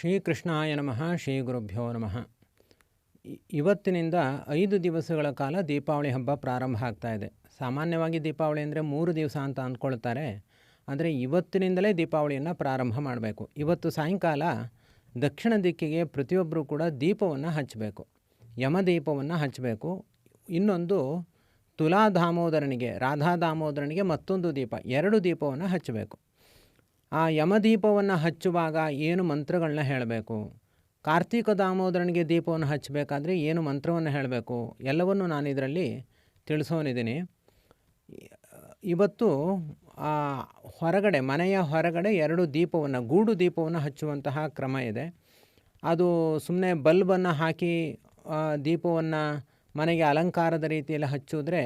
ಶ್ರೀಕೃಷ್ಣಾಯ ನಮಃ ಶ್ರೀ ಗುರುಭ್ಯೋ ನಮಃ ಇವತ್ತಿನಿಂದ ಐದು ದಿವಸಗಳ ಕಾಲ ದೀಪಾವಳಿ ಹಬ್ಬ ಪ್ರಾರಂಭ ಆಗ್ತಾ ಇದೆ. ಸಾಮಾನ್ಯವಾಗಿ ದೀಪಾವಳಿ ಅಂದರೆ ಮೂರು ದಿವಸ ಅಂತ ಅಂದ್ಕೊಳ್ತಾರೆ. ಆದರೆ ಇವತ್ತಿನಿಂದಲೇ ದೀಪಾವಳಿಯನ್ನು ಪ್ರಾರಂಭ ಮಾಡಬೇಕು. ಇವತ್ತು ಸಾಯಂಕಾಲ ದಕ್ಷಿಣ ದಿಕ್ಕಿಗೆ ಪ್ರತಿಯೊಬ್ಬರೂ ಕೂಡ ದೀಪವನ್ನು ಹಚ್ಚಬೇಕು ಯಮದೀಪವನ್ನು ಹಚ್ಚಬೇಕು ಇನ್ನೊಂದು ತುಲಾ ದಾಮೋದರನಿಗೆ ರಾಧಾ ದಾಮೋದರನಿಗೆ ಮತ್ತೊಂದು ದೀಪ, ಎರಡು ದೀಪವನ್ನು ಹಚ್ಚಬೇಕು ಆ ಯಮದೀಪವನ್ನು ಹಚ್ಚುವಾಗ ಏನು ಮಂತ್ರಗಳನ್ನ ಹೇಳಬೇಕು? ಕಾರ್ತೀಕ ದಾಮೋದರನಿಗೆ ದೀಪವನ್ನು ಹಚ್ಚಬೇಕಾದ್ರೆ ಏನು ಮಂತ್ರವನ್ನು ಹೇಳಬೇಕು? ಎಲ್ಲವನ್ನು ನಾನು ಇದರಲ್ಲಿ ತಿಳಿಸೋನಿದ್ದೀನಿ. ಇವತ್ತು ಹೊರಗಡೆ, ಮನೆಯ ಹೊರಗಡೆ ಎರಡು ದೀಪವನ್ನು, ಗೂಡು ದೀಪವನ್ನು ಹಚ್ಚುವಂತಹ ಕ್ರಮ ಇದೆ. ಅದು ಸುಮ್ಮನೆ ಬಲ್ಬನ್ನು ಹಾಕಿ ದೀಪವನ್ನು ಮನೆಗೆ ಅಲಂಕಾರದ ರೀತಿಯಲ್ಲಿ ಹಚ್ಚಿದ್ರೆ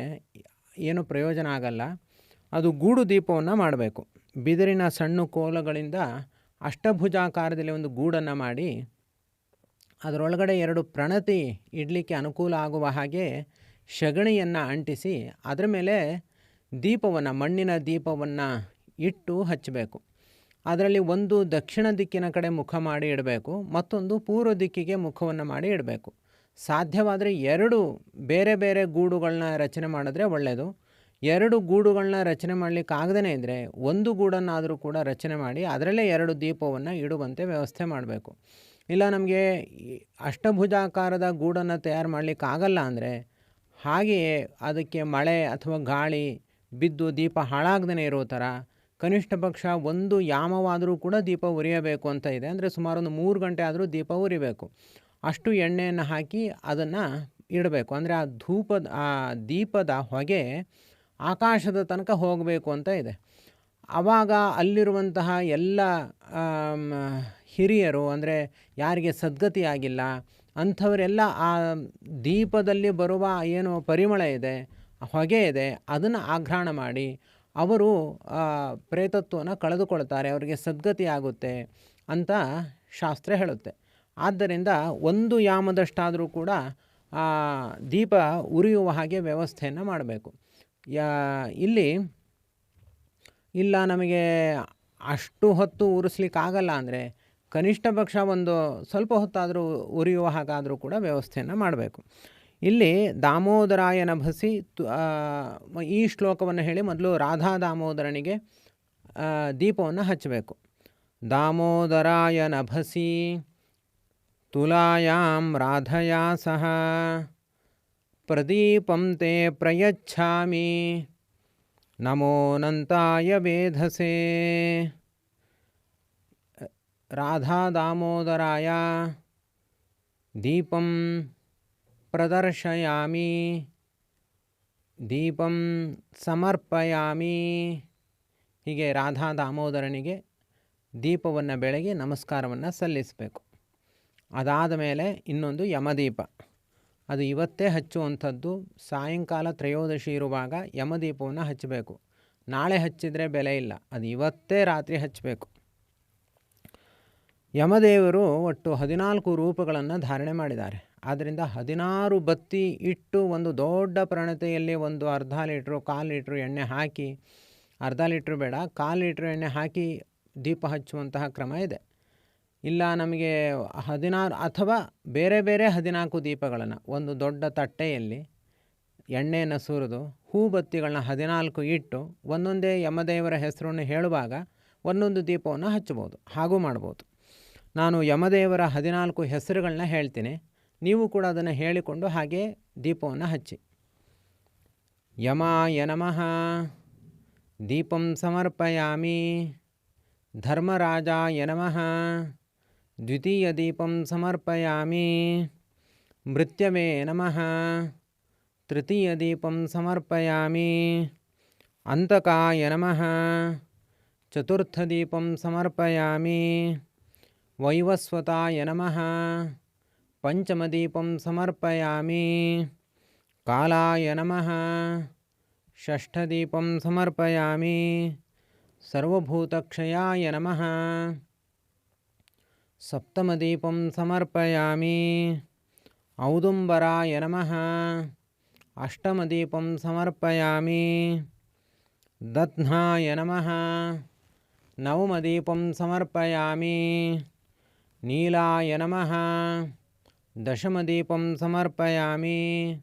ಏನು ಪ್ರಯೋಜನ ಆಗಲ್ಲ. ಅದು ಗೂಡು ದೀಪವನ್ನು ಮಾಡಬೇಕು. ಬಿದಿರಿನ ಸಣ್ಣ ಕೋಲಗಳಿಂದ ಅಷ್ಟಭುಜಾಕಾರದಲ್ಲಿ ಒಂದು ಗೂಡನ್ನು ಮಾಡಿ, ಅದರೊಳಗಡೆ ಎರಡು ಪ್ರಣತಿ ಇಡಲಿಕ್ಕೆ ಅನುಕೂಲ ಆಗುವ ಹಾಗೆ ಸಗಣಿಯನ್ನು ಅಂಟಿಸಿ, ಅದರ ಮೇಲೆ ದೀಪವನ್ನು, ಮಣ್ಣಿನ ದೀಪವನ್ನು ಇಟ್ಟು ಹಚ್ಚಬೇಕು. ಅದರಲ್ಲಿ ಒಂದು ದಕ್ಷಿಣ ದಿಕ್ಕಿನ ಕಡೆ ಮುಖ ಮಾಡಿ ಇಡಬೇಕು, ಮತ್ತೊಂದು ಪೂರ್ವ ದಿಕ್ಕಿಗೆ ಮುಖವನ್ನು ಮಾಡಿ ಇಡಬೇಕು. ಸಾಧ್ಯವಾದರೆ ಎರಡು ಬೇರೆ ಬೇರೆ ಗೂಡುಗಳನ್ನ ರಚನೆ ಮಾಡಿದ್ರೆ ಒಳ್ಳೆಯದು ಎರಡು ಗೂಡುಗಳನ್ನ ರಚನೆ ಮಾಡಲಿಕ್ಕೆ ಆಗದೇ ಇದ್ದರೆ ಒಂದು ಗೂಡನ್ನಾದರೂ ಕೂಡ ರಚನೆ ಮಾಡಿ ಅದರಲ್ಲೇ ಎರಡು ದೀಪವನ್ನು ಇಡುವಂತೆ ವ್ಯವಸ್ಥೆ ಮಾಡಬೇಕು. ಇಲ್ಲ ನಮಗೆ ಅಷ್ಟಭುಜಾಕಾರದ ಗೂಡನ್ನು ತಯಾರು ಮಾಡಲಿಕ್ಕೆ ಆಗಲ್ಲ ಅಂದರೆ ಹಾಗೆಯೇ ಅದಕ್ಕೆ ಮಳೆ ಅಥವಾ ಗಾಳಿ ಬಿದ್ದು ದೀಪ ಹಾಳಾಗ್ದೇ ಇರೋ ಥರ ಕನಿಷ್ಠ ಪಕ್ಷ ಒಂದು ಯಾಮವಾದರೂ ಕೂಡ ದೀಪ ಉರಿಯಬೇಕು ಅಂತ ಇದೆ. ಅಂದರೆ ಸುಮಾರು ಒಂದು ಮೂರು ಗಂಟೆ ಆದರೂ ದೀಪ ಉರಿಬೇಕು. ಅಷ್ಟು ಎಣ್ಣೆಯನ್ನು ಹಾಕಿ ಅದನ್ನು ಇಡಬೇಕು. ಅಂದರೆ ಆ ಧೂಪದ, ಆ ದೀಪದ ಹೊಗೆ ಆಕಾಶದ ತನಕ ಹೋಗಬೇಕು ಅಂತ ಇದೆ. ಆವಾಗ ಅಲ್ಲಿರುವಂತಹ ಎಲ್ಲ ಹಿರಿಯರು ಅಂದರೆ ಯಾರಿಗೆ ಸದ್ಗತಿ ಆಗಿಲ್ಲ ಅಂಥವರೆಲ್ಲ ಆ ದೀಪದಲ್ಲಿ ಬರುವ ಏನು ಪರಿಮಳ ಇದೆ, ಹೊಗೆ ಇದೆ, ಅದನ್ನು ಆಘ್ರಾಣ ಮಾಡಿ ಅವರು ಪ್ರೇತತ್ವವನ್ನು ಕಳೆದುಕೊಳ್ತಾರೆ, ಅವರಿಗೆ ಸದ್ಗತಿ ಆಗುತ್ತೆ ಅಂತ ಶಾಸ್ತ್ರ ಹೇಳುತ್ತೆ. ಆದ್ದರಿಂದ ಒಂದು ಯಾಮದಷ್ಟಾದರೂ ಕೂಡ ದೀಪ ಉರಿಯುವ ಹಾಗೆ ವ್ಯವಸ್ಥೆಯನ್ನು ಮಾಡಬೇಕು. ಯಾ, ಇಲ್ಲಿ, ಇಲ್ಲ ನಮಗೆ ಅಷ್ಟು ಹೊತ್ತು ಉರಿಸ್ಲಿಕ್ಕಾಗಲ್ಲ ಅಂದರೆ ಕನಿಷ್ಠ ಪಕ್ಷ ಒಂದು ಸ್ವಲ್ಪ ಹೊತ್ತಾದರೂ ಉರಿಯುವ ಹಾಗಾದರೂ ಕೂಡ ವ್ಯವಸ್ಥೆಯನ್ನು ಮಾಡಬೇಕು. ಇಲ್ಲಿ ದಾಮೋದರಾಯನ ಭಸಿ ಈ ಶ್ಲೋಕವನ್ನು ಹೇಳಿ ಮೊದಲು ರಾಧಾ ದಾಮೋದರನಿಗೆ ದೀಪವನ್ನು ಹಚ್ಚಬೇಕು. ದಾಮೋದರಾಯನ ಭಸಿ ತುಲಾಯಾಂ ರಾಧಯಾ ಸಹ. ಪ್ರದೀಪಂ ತೇ ಪ್ರಯಚ್ಛಾಮಿ. ನಮೋನಂತಾಯ ವೇಧಸೆ ರಾಧಾ ದಾಮೋದರಾಯ, ದೀಪಂ ಪ್ರದರ್ಶಯಾಮಿ. ದೀಪಂ ಸಮರ್ಪಯಾಮಿ. ಹೀಗೆ ರಾಧಾ ದಾಮೋದರನಿಗೆ ದೀಪವನ್ನು ಬೆಳಗಿ ನಮಸ್ಕಾರವನ್ನು ಸಲ್ಲಿಸಬೇಕು. ಅದಾದ ಮೇಲೆ ಇನ್ನೊಂದು ಯಮದೀಪ. ಅದು ಇವತ್ತೇ ಹಚ್ಚುವಂಥದ್ದು. ಸಾಯಂಕಾಲ ತ್ರಯೋದಶಿ ಇರುವಾಗ ಯಮದೀಪವನ್ನು ಹಚ್ಚಬೇಕು. ನಾಳೆ ಹಚ್ಚಿದರೆ ಬೆಲೆ ಇಲ್ಲ. ಅದು ಇವತ್ತೇ ರಾತ್ರಿ ಹಚ್ಚಬೇಕು. ಯಮದೇವರು ಒಟ್ಟು ಹದಿನಾಲ್ಕು ರೂಪಗಳನ್ನು ಧಾರಣೆ ಮಾಡಿದ್ದಾರೆ. ಆದ್ದರಿಂದ ಹದಿನಾರು ಬತ್ತಿ ಇಟ್ಟು ಒಂದು ದೊಡ್ಡ ಪ್ರಣತೆಯಲ್ಲಿ ಒಂದು ಅರ್ಧ ಲೀಟ್ರು, ಕಾಲು ಲೀಟ್ರು ಎಣ್ಣೆ ಹಾಕಿ, ಅರ್ಧ ಲೀಟ್ರು ಬೇಡ, ಕಾಲು ಲೀಟ್ರು ಎಣ್ಣೆ ಹಾಕಿ ದೀಪ ಹಚ್ಚುವಂತಹ ಕ್ರಮ ಇದೆ. ಇಲ್ಲ ನಮಗೆ ಹದಿನಾರು ಅಥವಾ ಬೇರೆ ಬೇರೆ ಹದಿನಾಲ್ಕು ದೀಪಗಳನ್ನು, ಒಂದು ದೊಡ್ಡ ತಟ್ಟೆಯಲ್ಲಿ ಎಣ್ಣೆಯನ್ನು ಸುರಿದು ಹೂ ಬತ್ತಿಗಳನ್ನ ಹದಿನಾಲ್ಕು ಇಟ್ಟು ಒಂದೊಂದೇ ಯಮದೇವರ ಹೆಸರನ್ನು ಹೇಳುವಾಗ ಒಂದೊಂದು ದೀಪವನ್ನು ಹಚ್ಚಬೋದು ಹಾಗೂ ಮಾಡ್ಬೋದು ನಾನು ಯಮದೇವರ ಹದಿನಾಲ್ಕು ಹೆಸರುಗಳನ್ನ ಹೇಳ್ತೀನಿ. ನೀವು ಕೂಡ ಅದನ್ನು ಹೇಳಿಕೊಂಡು ಹಾಗೆ ದೀಪವನ್ನು ಹಚ್ಚಿ. ಯಮಾಯ ನಮಃ, ದೀಪಂ ಸಮರ್ಪಯಾಮಿ, ಧರ್ಮರಾಜಾಯ ನಮಃ द्वितीयदीपं समर्पयामि। मृत्यवे नमः। तृतीयदीपं समर्पयामि। अन्तकाय नमः। चतुर्थदीपं समर्पयामि। वैवस्वताय नमः। पञ्चमदीपं समर्पयामि। कालाय नमः। षष्ठदीपं समर्पयामि। सर्वभूतक्षयाय नमः। सप्तमदीपं समर्पयामि। औदुम्बराय नमः। अष्टमदीपं समर्पयामि। दध्नाय नमः। नवमदीपं समर्पयामि। नीलाय नमः। दशमदीपं समर्पयामि।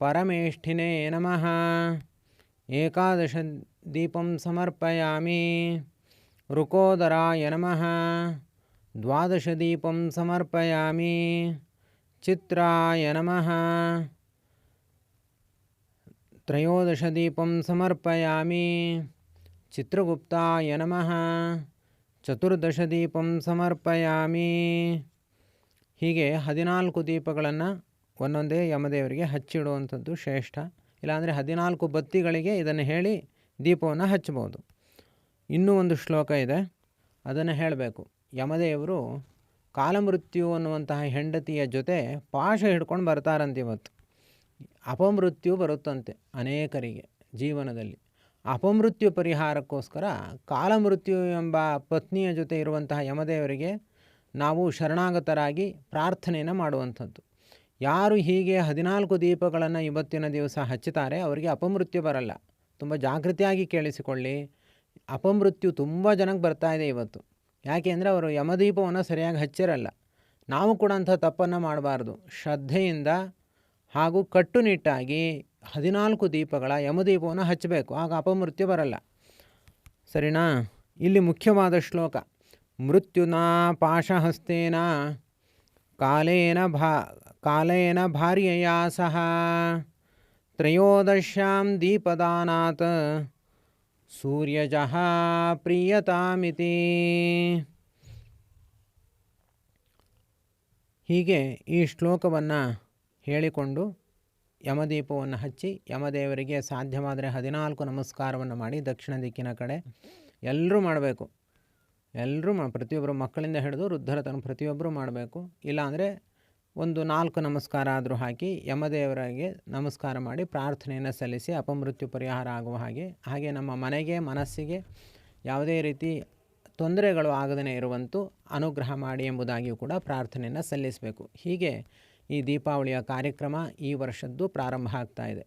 परमेष्ठिने नमः। एकादशदीपं समर्पयामि। रुकोदराय नमः। ದೀಪಂ ಸಮರ್ಪಯಾಮಿ. चित्राय नमः ತ್ರಯೋದಶದೀಪಂ ಸಮರ್ಪಯಾಮಿ. ಚಿತ್ರಗುಪ್ತಾಯ ನಮಃ. ಚತುರ್ದಶದೀಪಂ ಸಮರ್ಪಯಾಮಿ. ಹೀಗೆ ಹದಿನಾಲ್ಕು ದೀಪಗಳನ್ನು ಒಂದೊಂದೇ ಯಮದೇವರಿಗೆ ಹಚ್ಚಿಡುವಂಥದ್ದು ಶ್ರೇಷ್ಠ. ಇಲ್ಲಾಂದರೆ ಹದಿನಾಲ್ಕು ಬತ್ತಿಗಳಿಗೆ ಇದನ್ನು ಹೇಳಿ ದೀಪವನ್ನು ಹಚ್ಚಬಹುದು. ಇನ್ನೂ ಒಂದು ಶ್ಲೋಕ ಇದೆ. ಅದನ್ನು ಹೇಳಬೇಕು. ಯಮದೇವರು ಕಾಲಮೃತ್ಯು ಅನ್ನುವಂತಹ ಹೆಂಡತಿಯ ಜೊತೆ ಪಾಶ ಹಿಡ್ಕೊಂಡು ಬರ್ತಾರಂತೆ ಇವತ್ತು. ಅಪಮೃತ್ಯು ಬರುತ್ತಂತೆ ಅನೇಕರಿಗೆ ಜೀವನದಲ್ಲಿ. ಅಪಮೃತ್ಯು ಪರಿಹಾರಕ್ಕೋಸ್ಕರ ಕಾಲಮೃತ್ಯು ಎಂಬ ಪತ್ನಿಯ ಜೊತೆ ಇರುವಂತಹ ಯಮದೇವರಿಗೆ ನಾವು ಶರಣಾಗತರಾಗಿ ಪ್ರಾರ್ಥನೆಯನ್ನು ಮಾಡುವಂಥದ್ದು. ಯಾರು ಹೀಗೆ ಹದಿನಾಲ್ಕು ದೀಪಗಳನ್ನು ಇವತ್ತಿನ ದಿವಸ ಹಚ್ಚುತ್ತಾರೆ ಅವರಿಗೆ ಅಪಮೃತ್ಯು ಬರಲ್ಲ. ತುಂಬ ಜಾಗೃತಿಯಾಗಿ ಕೇಳಿಸಿಕೊಳ್ಳಿ. ಅಪಮೃತ್ಯು ತುಂಬ ಜನಕ್ಕೆ ಬರ್ತಾ ಇದೆ ಇವತ್ತು. ಯಾಕೆ ಅಂದರೆ ಅವರು ಯಮದೀಪವನ್ನು ಸರಿಯಾಗಿ ಹಚ್ಚಿರಲ್ಲ. ನಾವು ಕೂಡ ಅಂಥ ತಪ್ಪನ್ನು ಮಾಡಬಾರ್ದು. ಶ್ರದ್ಧೆಯಿಂದ ಹಾಗೂ ಕಟ್ಟುನಿಟ್ಟಾಗಿ ಹದಿನಾಲ್ಕು ದೀಪಗಳ ಯಮದೀಪವನ್ನು ಹಚ್ಚಬೇಕು ಆಗ ಅಪಮೃತ್ಯು ಬರಲ್ಲ. ಸರಿನಾ? ಇಲ್ಲಿ ಮುಖ್ಯವಾದ ಶ್ಲೋಕ. ಮೃತ್ಯುನಾ ಪಾಶಹಸ್ತೇನ ಕಾಲೇನ ಭಾ, ಕಾಲೇನ ಭಾರ್ಯೆಯ ಸಹ. ತ್ರಯೋದಶ್ಯಾಂ ದೀಪದಾನಾತ್ ಸೂರ್ಯಜಃ ಪ್ರಿಯತಾಮಿತಿ. ಹೀಗೆ ಈ ಶ್ಲೋಕವನ್ನು ಹೇಳಿಕೊಂಡು ಯಮದೀಪವನ್ನು ಹಚ್ಚಿ ಯಮದೇವರಿಗೆ ಸಾಧ್ಯವಾದರೆ ಹದಿನಾಲ್ಕು ನಮಸ್ಕಾರವನ್ನು ಮಾಡಿ ದಕ್ಷಿಣ ದಿಕ್ಕಿನ ಕಡೆ ಎಲ್ಲರೂ ಮಾಡಬೇಕು. ಎಲ್ಲರೂ ಮಾ, ಪ್ರತಿಯೊಬ್ಬರು ಮಕ್ಕಳಿಂದ ಹಿಡಿದು ವೃದ್ಧರ ತನಕ ಪ್ರತಿಯೊಬ್ಬರು ಮಾಡಬೇಕು. ಇಲ್ಲಾಂದರೆ ಒಂದು ನಾಲ್ಕು ನಮಸ್ಕಾರ ಆದರೂ ಹಾಕಿ ಯಮದೇವರಿಗೆ ನಮಸ್ಕಾರ ಮಾಡಿ ಪ್ರಾರ್ಥನೆಯನ್ನು ಸಲ್ಲಿಸಿ ಅಪಮೃತ್ಯು ಪರಿಹಾರ ಆಗುವ ಹಾಗೆ ಹಾಗೆ ನಮ್ಮ ಮನೆಗೆ, ಮನಸ್ಸಿಗೆ ಯಾವುದೇ ರೀತಿ ತೊಂದರೆಗಳು ಆಗದೇ ಇರುವಂತೂ ಅನುಗ್ರಹ ಮಾಡಿ ಎಂಬುದಾಗಿಯೂ ಕೂಡ ಪ್ರಾರ್ಥನೆಯನ್ನು ಸಲ್ಲಿಸಬೇಕು. ಹೀಗೆ ಈ ದೀಪಾವಳಿಯ ಕಾರ್ಯಕ್ರಮ ಈ ವರ್ಷದ್ದು ಪ್ರಾರಂಭ ಆಗ್ತಾ ಇದೆ.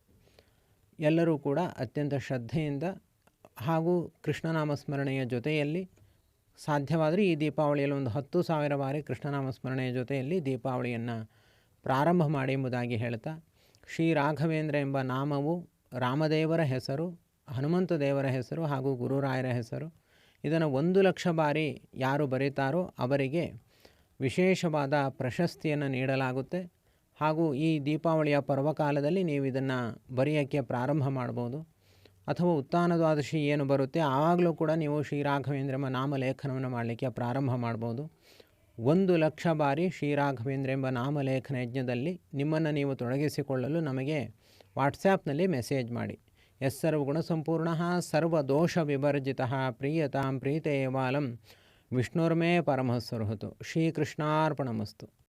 ಎಲ್ಲರೂ ಕೂಡ ಅತ್ಯಂತ ಶ್ರದ್ಧೆಯಿಂದ ಹಾಗೂ ಕೃಷ್ಣನಾಮ ಸ್ಮರಣೆಯ ಜೊತೆಯಲ್ಲಿ ಸಾಧ್ಯವಾದರೆ ಈ ದೀಪಾವಳಿಯಲ್ಲಿ ಒಂದು ಹತ್ತು ಸಾವಿರ ಬಾರಿ ಕೃಷ್ಣನಾಮ ಸ್ಮರಣೆಯ ಜೊತೆಯಲ್ಲಿ ದೀಪಾವಳಿಯನ್ನು ಪ್ರಾರಂಭ ಮಾಡಿ ಎಂಬುದಾಗಿ ಹೇಳ್ತಾ, ಶ್ರೀ ರಾಘವೇಂದ್ರ ಎಂಬ ನಾಮವು ರಾಮದೇವರ ಹೆಸರು, ಹನುಮಂತ ದೇವರ ಹೆಸರು ಹಾಗೂ ಗುರುರಾಯರ ಹೆಸರು. ಇದನ್ನು ಒಂದು ಲಕ್ಷ ಬಾರಿ ಯಾರು ಬರೀತಾರೋ ಅವರಿಗೆ ವಿಶೇಷವಾದ ಪ್ರಶಸ್ತಿಯನ್ನು ನೀಡಲಾಗುತ್ತೆ. ಹಾಗೂ ಈ ದೀಪಾವಳಿಯ ಪರ್ವಕಾಲದಲ್ಲಿ ನೀವು ಇದನ್ನು ಬರೆಯೋಕ್ಕೆ ಪ್ರಾರಂಭ ಮಾಡ್ಬೋದು. ಅಥವಾ ಉತ್ಥಾನ ದ್ವಾದಶಿ ಏನು ಬರುತ್ತೆ, ಆವಾಗಲೂ ಕೂಡ ನೀವು ಶ್ರೀರಾಘವೇಂದ್ರ ಎಂಬ ನಾಮಲೇಖನವನ್ನು ಮಾಡಲಿಕ್ಕೆ ಪ್ರಾರಂಭ ಮಾಡ್ಬೋದು. ಒಂದು ಲಕ್ಷ ಬಾರಿ ಶ್ರೀರಾಘವೇಂದ್ರ ಎಂಬ ನಾಮಲೇಖನ ಯಜ್ಞದಲ್ಲಿ ನಿಮ್ಮನ್ನು ನೀವು ತೊಡಗಿಸಿಕೊಳ್ಳಲು ನಮಗೆ ವಾಟ್ಸ್ಯಾಪ್ನಲ್ಲಿ ಮೆಸೇಜ್ ಮಾಡಿ. ಎಸ್ ಸರ್ವಗುಣ ಸಂಪೂರ್ಣ ಸರ್ವದೋಷ ವಿವರ್ಜಿತ ಪ್ರಿಯತಾಂ ಪ್ರೀತೇವಾಲಂ ವಿಷ್ಣುರ್ಮೇ ಪರಮಸ್ವರ್ಹತು ಶ್ರೀಕೃಷ್ಣಾರ್ಪಣಮಸ್ತು.